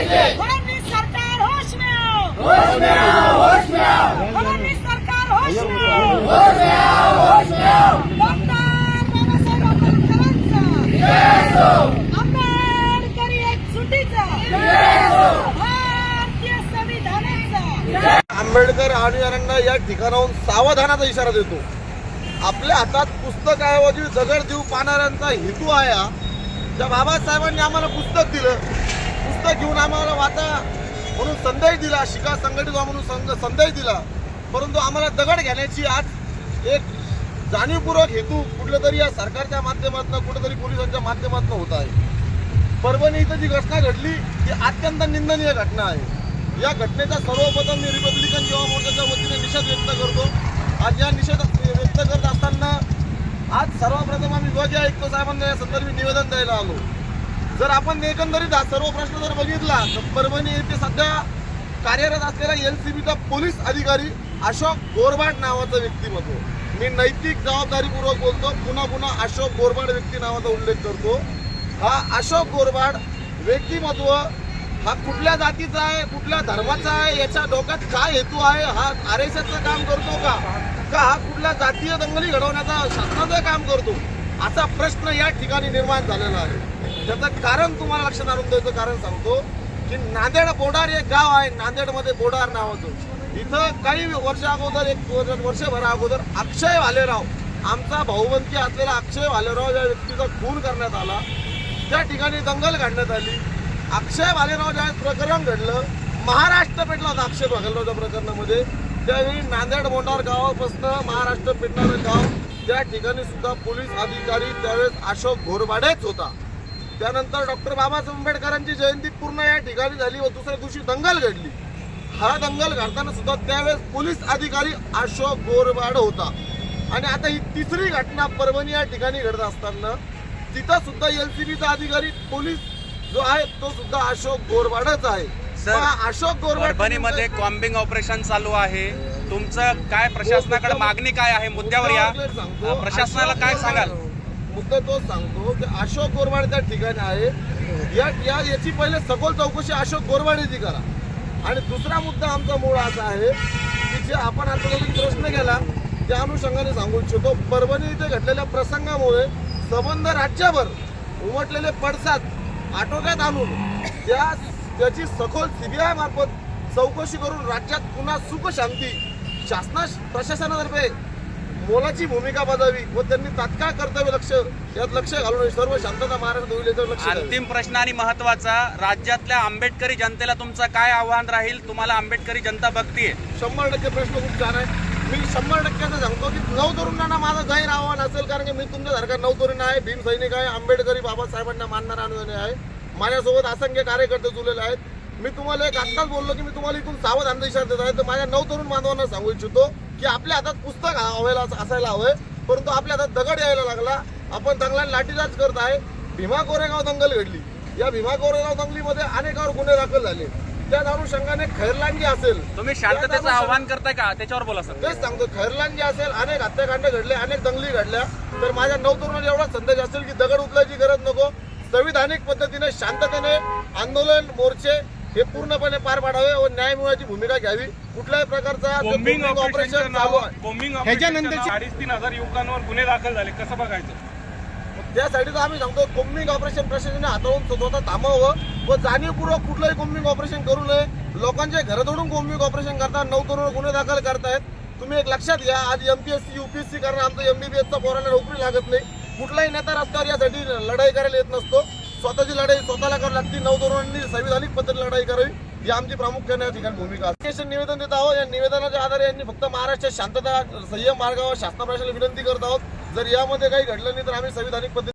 फडणवीस सरकार होश में आओ फडणवीस सरकार होश में आओ डॉक्टर बाबासाहेब आंबेडकरांचा. आंबेडकरी एक सुटीचा भारतीय संविधानाचा. आंबेडकर अनुयायांना या ठिकाणाहून सावधानाचा इशारा देतो. आपल्या हातात पुस्तक ऐवजी दगड देऊ पाहणाऱ्यांचा हेतू आहे. त्या बाबासाहेबांनी आम्हाला पुस्तक दिलं. पुस्तक घेऊन आम्हाला वाचा म्हणून संदेश दिला शिका संघटित व्हा म्हणून संदेश दिला. परंतु आम्हाला दगड घेण्याची आज एक जाणीवपूर्वक हेतू कुठल्या तरी या सरकारच्या माध्यमातून कुठेतरी पोलिसांच्या माध्यमातून होत आहे. परभणी इथं जी घटना घडली ती अत्यंत निंदनीय घटना आहे. या घटनेचा सर्वप्रथम मी रिपब्लिकन युवा मोर्चाच्या वतीने निषेध व्यक्त करतो. आज या निषेध व्यक्त करत असताना आज सर्वप्रथम आम्ही विभागीय आयुक्त साहेबांना या संदर्भी निवेदन द्यायला आलो. जर आपण एकंदरीत हा सर्व प्रश्न जर बघितला तर परभणी येथे सध्या कार्यरत असलेला एल सी बीचा पोलीस अधिकारी अशोक गोरबाट नावाचं व्यक्तिमत्व मी नैतिक जबाबदारीपूर्वक बोलतो पुन्हा पुन्हा अशोक गोरबाड व्यक्ती नावाचा उल्लेख करतो. हा अशोक गोरबाड व्यक्तिमत्व हा कुठल्या जातीचा आहे कुठल्या धर्माचा आहे याच्या डोक्यात काय हेतू आहे हा आर एस एसचं काम करतो का? का हा कुठल्या जातीय दंगली घडवण्याचा शासनाचं काम करतो? असा प्रश्न या ठिकाणी निर्माण झालेला आहे. त्याचं कारण तुम्हाला लक्षात आणून द्यायचं कारण सांगतो की नांदेड बोडार एक गाव आहे. नांदेडमध्ये बोडार नावाचं. इथं काही वर्ष अगोदर एक वर्षभरा अगोदर अक्षय भालेराव आमचा भाऊबंदी असलेला अक्षय भालेराव या व्यक्तीचा खून करण्यात आला. त्या ठिकाणी दंगल काढण्यात आली. अक्षय भालेराव ज्यावेळेस प्रकरण घडलं महाराष्ट्र पेटला होता अक्षय भालेरावच्या प्रकरणामध्ये. त्यावेळी नांदेड बोंडार गावापासून महाराष्ट्र पेटणारं गाव त्या ठिकाणी सुद्धा पोलीस अधिकारी त्यावेळेस अशोक घोरबाडेच होता. त्यानंतर डॉक्टर बाबासाहेब आंबेडकरांची जयंती पूर्ण या ठिकाणी झाली व दुसऱ्या दिवशी दंगल घडली. हा दंगल घडताना सुद्धा त्यावेळेस पोलीस अधिकारी अशोक गोरबाड होता. आणि आता ही तिसरी घटना परभणी या ठिकाणी घडत असताना तिथं सुद्धा एलसीबीचा अधिकारी पोलीस जो आहे तो सुद्धा अशोक गोरबाडच आहे. अशोक गोरबाड परभणीमध्ये कॉम्बिंग ऑपरेशन चालू आहे. तुमचं काय प्रशासनाकडे मागणी काय आहे? मुद्द्यावर या. प्रशासनाला काय सांगाल? मुद्दा तोच सांगतो की अशोक गोरवाड त्या ठिकाणी आहे. या या याची पहिले सखोल चौकशी अशोक गोरवाडेची करा. आणि दुसरा मुद्दा आमचा मूळ असा आहे की जे आपण आता प्रश्न केला त्या अनुषंगाने सांगू इच्छितो. परभणी इथे घडलेल्या प्रसंगामुळे संबंध राज्यभर उमटलेले पडसाद आटोक्यात आणून त्या त्याची सखोल सीबीआय मार्फत चौकशी करून राज्यात पुन्हा सुख शांती शासना प्रशासनातर्फे मोलाची भूमिका बजावी व त्यांनी तात्काळ कर्तव्य लक्ष यात लक्ष घालून सर्व शांतता महाराष्ट्र होईल याच्यावर लक्ष. अंतिम प्रश्न आणि महत्त्वाचा राज्यातल्या आंबेडकरी जनतेला तुमचं काय आव्हान राहील? तुम्हाला आंबेडकरी जनता बघतीये. शंभर टक्के प्रश्न खूप छान आहे. मी शंभर टक्क्याचं सांगतो की नऊ तरुणांना माझं जाहीर आव्हान असेल कारण की मी तुमच्यासारखा नऊ तरुण आहे भीम सैनिक आहे आंबेडकरी बाबासाहेबांना मानणारा अनुयायी आहे. माझ्यासोबत असंख्य कार्यकर्ते जुळलेले आहेत. मी तुम्हाला एक आत्ताच बोललो की मी तुम्हाला इथून सावध अंधविश्वास देत आहे. तर माझ्या नऊ तरुण बांधवांना सांगू इच्छितो की आपल्या हातात पुस्तक हवेला असायला हवंय परंतु आपल्या हातात दगड यायला लागला. आपण चांगला लाठीचार्ज करत आहे. भीमा कोरेगाव दंगल घडली. या भीमा कोरेगाव दंगलीमध्ये अनेकावर गुन्हे दाखल झाले. त्या अनुषंगाने खैरलांजी असेल. तुम्ही शांततेचं आव्हान करताय का? त्याच्यावर बोला सर. तेच सांगतो. खैरलांजी असेल अनेक हत्याकांड घडले अनेक दंगली घडल्या. तर माझ्या नऊ तरुणांना एवढा संदेश असेल की दगड उचलायची गरज नको. संविधानिक पद्धतीने शांततेने आंदोलन मोर्चे हे पूर्णपणे पार पाडावे व न्याय मिळवायची भूमिका घ्यावी. कुठल्याही प्रकारचा चालू नावावर आहे अडीच तीन हजार युवकांवर गुन्हे दाखल झाले. कसं बघायचं? त्यासाठी तर आम्ही सांगतो कोम्बिंग ऑपरेशन प्रशासनाने हाताळून स्वतः थांबवावं व जाणीवपूर्वक कुठलंही कोम्बिंग ऑपरेशन करू नये. लोकांचे घर तोडून कोम्बिंग ऑपरेशन करतात नऊ तरुण गुन्हे दाखल करतायत. तुम्ही एक लक्षात घ्या आज एमपीएससी युपीएससी कारण आमचं एमबीबीएसचा पोराला नोकरी लागत नाही. कुठलाही नेता रस्त्यावर यासाठी लढाई करायला येत नसतो. स्वतःची लढाई स्वतःला करावी लागते. नऊ तरुणांनी संविधानिक पद्धतीने लढाई करावी. ही आमची प्रामुख्याने या ठिकाणी भूमिका असते निवेदन देत आहोत. या निवेदनाच्या आधारे यांनी फक्त महाराष्ट्रात शांतता संयम मार्गावर शासना प्रशासनाला विनंती करत आहोत. जर यामध्ये काही घडलं नाही तर आम्ही संविधानिक पद्धती